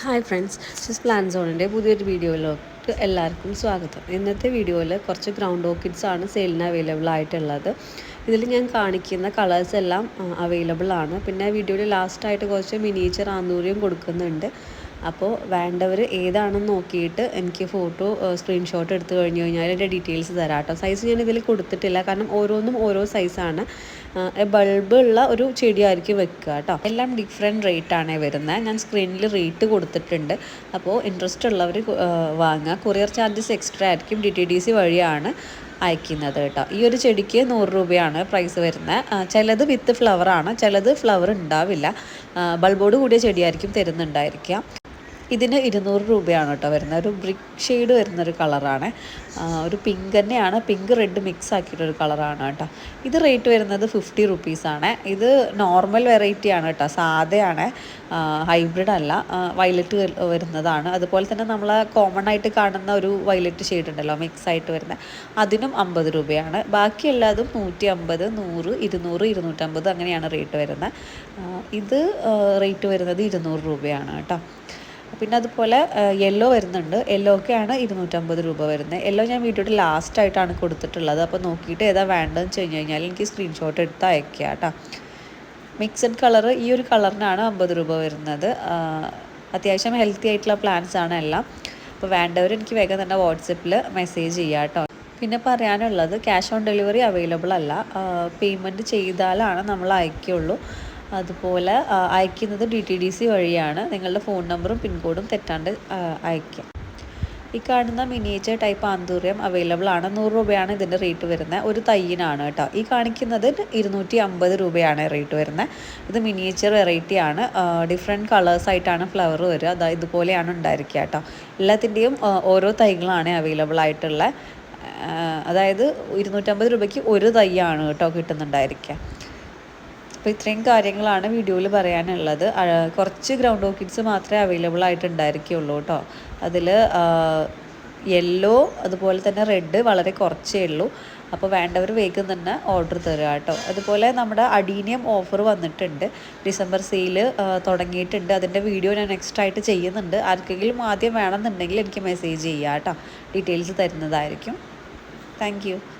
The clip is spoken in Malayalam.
ഹായ് ഫ്രണ്ട്സ് ഷിസ് പ്ലാൻ സോണിന്റെ പുതിയൊരു വീഡിയോയിലോട്ട് എല്ലാവർക്കും സ്വാഗതം. ഇന്നത്തെ വീഡിയോയിൽ കുറച്ച് ഗ്രൗണ്ട് ഓർക്കിഡ്സ് ആണ് സെയിലിന് അവൈലബിൾ ആയിട്ടുള്ളത്. ഇതിൽ ഞാൻ കാണിക്കുന്ന കളേഴ്സ് എല്ലാം അവൈലബിൾ ആണ്. പിന്നെ വീഡിയോയിൽ ലാസ്റ്റായിട്ട് കുറച്ച് മിനിയേച്ചർ ആന്നൂരിയും കൊടുക്കുന്നുണ്ട്. അപ്പോൾ വേണ്ടവർ ഏതാണെന്ന് നോക്കിയിട്ട് എനിക്ക് ഫോട്ടോ സ്ക്രീൻഷോട്ട് എടുത്തു കഴിഞ്ഞു കഴിഞ്ഞാൽ അതിന്റെ ഡീറ്റെയിൽസ് തരാം കേട്ടോ. സൈസ് ഞാൻ ഇതിൽ കൊടുത്തിട്ടില്ല. കാരണം ഓരോന്നും ഓരോ സൈസാണ് ബൾബ് ഉള്ള ഒരു ചെടിയായിരിക്കും വെക്കുക കേട്ടോ. എല്ലാം ഡിഫറെന്റ് റേറ്റ് ആണ് വരുന്നത് ഞാൻ സ്ക്രീനിൽ റേറ്റ് കൊടുത്തിട്ടുണ്ട്. അപ്പോൾ ഇൻട്രസ്റ്റ് ഉള്ളവർ വാങ്ങുക. കൊറിയർ ചാർജസ് എക്സ്ട്രാ ആയിരിക്കും ഡി ടി ഡി സി വഴിയാണ് അയക്കുന്നത് കേട്ടോ. ഈ ഒരു ചെടിക്ക് നൂറ് രൂപയാണ് പ്രൈസ് വരുന്നത് ചിലത് വിത്ത് ഫ്ലവറാണ് ചിലത് ഫ്ലവർ ഉണ്ടാവില്ല. ബൾബോട് കൂടിയ ചെടിയായിരിക്കും തരുന്നുണ്ടായിരിക്കാം ഇതിന് ഇരുന്നൂറ് രൂപയാണ് കേട്ടോ വരുന്നത്. ഒരു ബ്രിക്ക് ഷെയ്ഡ് വരുന്നൊരു കളറാണ്. ഒരു പിങ്ക് തന്നെയാണ്. പിങ്ക് റെഡ് മിക്സ് ആക്കിയിട്ടൊരു കളറാണ് കേട്ടോ. ഇത് റേറ്റ് വരുന്നത് ഫിഫ്റ്റി റുപ്പീസാണ് ഇത് നോർമൽ വെറൈറ്റി ആണ് കേട്ടോ. സാധയാണ്. ഹൈബ്രിഡ് അല്ല. വയലറ്റ് വരുന്നതാണ്. അതുപോലെ തന്നെ നമ്മൾ കോമൺ ആയിട്ട് കാണുന്ന ഒരു വയലറ്റ് ഷെയ്ഡ് ഉണ്ടല്ലോ മിക്സ് ആയിട്ട് വരുന്ന. അതിനും അമ്പത് രൂപയാണ്. ബാക്കി എല്ലാതും നൂറ്റി അമ്പത് നൂറ് ഇരുന്നൂറ് ഇരുന്നൂറ്റമ്പത് അങ്ങനെയാണ് റേറ്റ് വരുന്നത്. ഇത് റേറ്റ് വരുന്നത് ഇരുന്നൂറ് രൂപയാണ് കേട്ടോ. പിന്നെ അതുപോലെ യെല്ലോ വരുന്നുണ്ട്. യെല്ലോ ഒക്കെയാണ് ഇരുന്നൂറ്റമ്പത് രൂപ വരുന്നത്. യെല്ലോ ഞാൻ വീഡിയോയുടെ ലാസ്റ്റ് ആയിട്ടാണ് കൊടുത്തിട്ടുള്ളത്. അപ്പോൾ നോക്കിയിട്ട് ഏതാ വേണ്ടതെന്ന് വെച്ച് കഴിഞ്ഞ് കഴിഞ്ഞാൽ എനിക്ക് സ്ക്രീൻഷോട്ട് എടുത്ത് അയക്കുക കേട്ടോ. മിക്സഡ് കളർ ഈ ഒരു കളറിനാണ് അമ്പത് രൂപ വരുന്നത്. അത്യാവശ്യം ഹെൽത്തി ആയിട്ടുള്ള പ്ലാന്റ്സ് ആണ് എല്ലാം. അപ്പോൾ വേണ്ടവർ എനിക്ക് വേഗം തന്നെ വാട്സപ്പിൽ മെസ്സേജ് ചെയ്യുക കേട്ടോ. പിന്നെ പറയാനുള്ളത് ക്യാഷ് ഓൺ ഡെലിവറി അവൈലബിൾ അല്ല. പേയ്മെന്റ് ചെയ്താലാണ് നമ്മൾ അയക്കുള്ളൂ അതുപോലെ അയക്കുന്നത് ഡി ടി ഡി സി വഴിയാണ്. നിങ്ങളുടെ ഫോൺ നമ്പറും പിൻകോഡും തെറ്റാണ്ട് അയക്കാം ഈ കാണുന്ന മിനിയേച്ചർ ടൈപ്പ് ആന്തൂറിയം അവൈലബിൾ ആണ്. നൂറ് രൂപയാണ് ഇതിന്റെ റേറ്റ് വരുന്നത്. ഒരു തയ്യിനാണ് കേട്ടോ. ഈ കാണിക്കുന്നത് ഇരുന്നൂറ്റി അമ്പത് രൂപയാണ് റേറ്റ് വരുന്നത്. ഇത് മിനിയേച്ചർ വെറൈറ്റി ആണ് ഡിഫറെന്റ് കളേഴ്സായിട്ടാണ് ഫ്ലവർ വരിക. അതാ ഇതുപോലെയാണ് ഉണ്ടായിരിക്കുക കേട്ടോ. എല്ലാത്തിന്റെയും ഓരോ തൈകളാണ് അവൈലബിൾ ആയിട്ടുള്ള അതായത് ഇരുന്നൂറ്റമ്പത് രൂപയ്ക്ക് ഒരു തൈയാണ് കേട്ടോ കിട്ടുന്നുണ്ടായിരിക്കുക. അപ്പോൾ ഇത്രയും കാര്യങ്ങളാണ് വീഡിയോയിൽ പറയാനുള്ളത്. കുറച്ച് ഗ്രൗണ്ട് ഓർക്കിഡ്സ് മാത്രമേ അവൈലബിൾ ആയിട്ടുണ്ടായിരിക്കുള്ളൂ കേട്ടോ. അതിൽ യെല്ലോ അതുപോലെ തന്നെ റെഡ് വളരെ കുറച്ചേ ഉള്ളൂ. അപ്പോൾ വേണ്ടവർ വേഗം തന്നെ ഓർഡർ തരിക കേട്ടോ. അതുപോലെ നമ്മുടെ അഡീനിയം ഓഫർ വന്നിട്ടുണ്ട്. ഡിസംബർ സെയിൽ തുടങ്ങിയിട്ടുണ്ട്. അതിന്റെ വീഡിയോ ഞാൻ നെക്സ്റ്റ് ആയിട്ട് ചെയ്യുന്നുണ്ട്. ആർക്കെങ്കിലും ആദ്യം വേണമെന്നുണ്ടെങ്കിൽ എനിക്ക് മെസ്സേജ് ചെയ്യുക കേട്ടോ. ഡീറ്റെയിൽസ് തരുന്നതായിരിക്കും. താങ്ക്